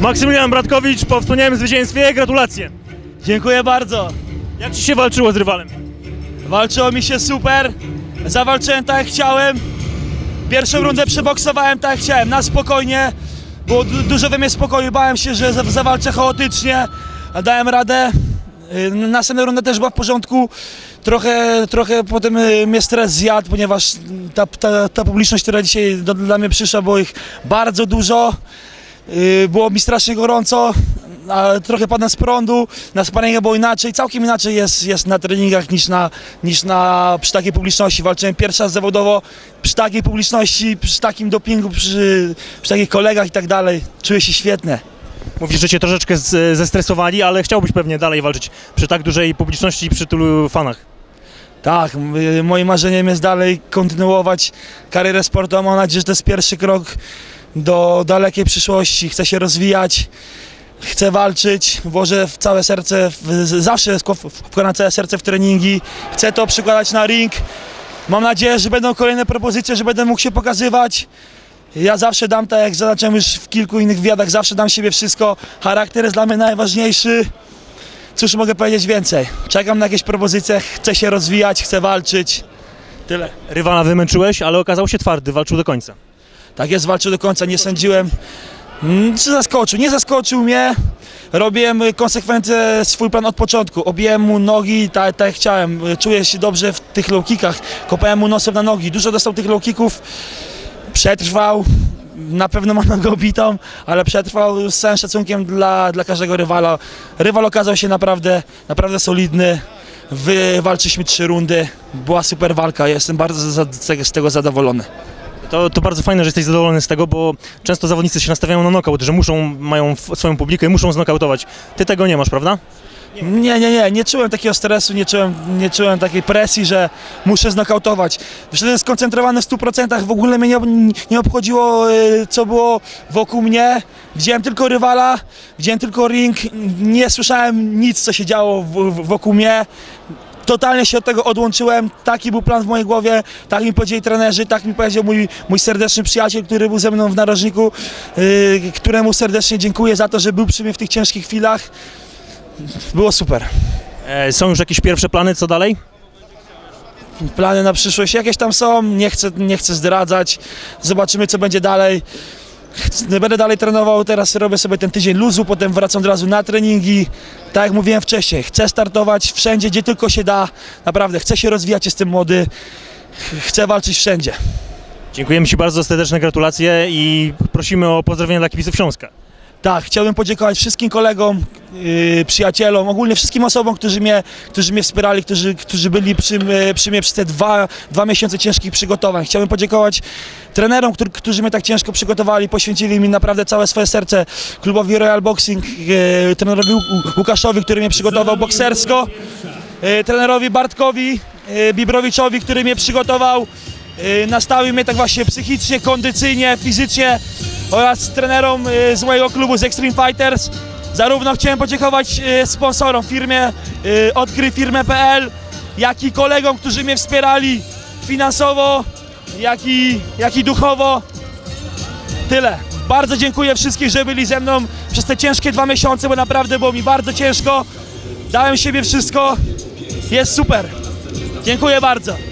Maksymilian Bratkowicz po wspomnianym zwycięstwie, gratulacje. Dziękuję bardzo. Jak ci się walczyło z rywalem? Walczyło mi się super. Zawalczyłem tak jak chciałem. Pierwszą rundę przeboksowałem tak jak chciałem, na spokojnie. Było du- dużo we mnie spokoju, bałem się, że za- zawalczę chaotycznie, dałem radę. Y, Następna runda też była w porządku. Trochę, trochę potem y, mnie stres zjadł, ponieważ ta, ta, ta publiczność, która dzisiaj do, dla mnie przyszła, było ich bardzo dużo. Y, Było mi strasznie gorąco, trochę padłem z prądu, na sparingach było inaczej, całkiem inaczej jest, jest na treningach niż, na, niż na, przy takiej publiczności. Walczyłem pierwszy raz zawodowo przy takiej publiczności, przy takim dopingu, przy, przy takich kolegach i tak dalej. Czuję się świetnie. Mówisz, że cię troszeczkę z, zestresowali, ale chciałbyś pewnie dalej walczyć przy tak dużej publiczności i przy tylu fanach. Tak, m- moim marzeniem jest dalej kontynuować karierę sportową. Mam nadzieję, że to jest pierwszy krok do dalekiej przyszłości. Chcę się rozwijać, chcę walczyć, włożę w całe serce, w, zawsze wk- wkładam całe serce w treningi. Chcę to przykładać na ring. Mam nadzieję, że będą kolejne propozycje, że będę mógł się pokazywać. Ja zawsze dam, tak jak zaznaczyłem już w kilku innych wywiadach, zawsze dam siebie wszystko. Charakter jest dla mnie najważniejszy. Cóż mogę powiedzieć więcej? Czekam na jakieś propozycje, chcę się rozwijać, chcę walczyć. Tyle. Rywala wymęczyłeś, ale okazał się twardy, walczył do końca. Tak jest, walczył do końca, nie sądziłem. Mm, Czy zaskoczył? Nie zaskoczył mnie. Robiłem y, konsekwentnie swój plan od początku. Obiłem mu nogi tak, tak chciałem. Y, Czuję się dobrze w tych low kickach. Kopałem mu nosem na nogi. Dużo dostał tych low kicków. Przetrwał. Na pewno ma nogę obitą, ale przetrwał z całym szacunkiem dla, dla każdego rywala. Rywal okazał się naprawdę, naprawdę solidny. Wywalczyliśmy trzy rundy. Była super walka. Jestem bardzo z tego zadowolony. To, to bardzo fajne, że jesteś zadowolony z tego, bo często zawodnicy się nastawiają na nokaut, że muszą, mają swoją publikę muszą znokautować. Ty tego nie masz, prawda? Nie, nie, nie, nie czułem takiego stresu, nie czułem, nie czułem takiej presji, że muszę znokautować. Wszedłem skoncentrowany w 100%, w ogóle mnie nie, nie obchodziło, y, co było wokół mnie. Widziałem tylko rywala, widziałem tylko ring, nie słyszałem nic, co się działo wokół mnie. Totalnie się od tego odłączyłem, taki był plan w mojej głowie, tak mi powiedzieli trenerzy, tak mi powiedział mój, mój serdeczny przyjaciel, który był ze mną w narożniku, y, któremu serdecznie dziękuję za to, że był przy mnie w tych ciężkich chwilach. Było super. E, są już jakieś pierwsze plany, co dalej? Plany na przyszłość jakieś tam są, nie chcę, nie chcę zdradzać. Zobaczymy, co będzie dalej. Będę dalej trenował, teraz robię sobie ten tydzień luzu, potem wracam od razu na treningi. Tak jak mówiłem wcześniej, chcę startować wszędzie, gdzie tylko się da. Naprawdę, chcę się rozwijać, jestem młody. Chcę walczyć wszędzie. Dziękujemy Ci bardzo serdeczne gratulacje i prosimy o pozdrowienia dla kibiców Śląska. Tak, chciałbym podziękować wszystkim kolegom, yy, przyjacielom, ogólnie wszystkim osobom, którzy mnie, którzy mnie wspierali, którzy, którzy byli przy, przy mnie przez te dwa, dwa miesiące ciężkich przygotowań. Chciałbym podziękować trenerom, którzy, którzy mnie tak ciężko przygotowali, poświęcili mi naprawdę całe swoje serce, klubowi Royal Boxing, yy, trenerowi Łu- Łukaszowi, który mnie przygotował boksersko, yy, trenerowi Bartkowi, yy, Bibrowiczowi, który mnie przygotował, yy, nastawił mnie tak właśnie psychicznie, kondycyjnie, fizycznie oraz trenerom y, z mojego klubu z Extreme Fighters. Zarówno chciałem podziękować y, sponsorom, firmie y, Odkryj Firmę.pl, jak i kolegom, którzy mnie wspierali finansowo, jak i, jak i duchowo. Tyle. Bardzo dziękuję wszystkim, że byli ze mną przez te ciężkie dwa miesiące, bo naprawdę było mi bardzo ciężko. Dałem siebie wszystko. Jest super. Dziękuję bardzo.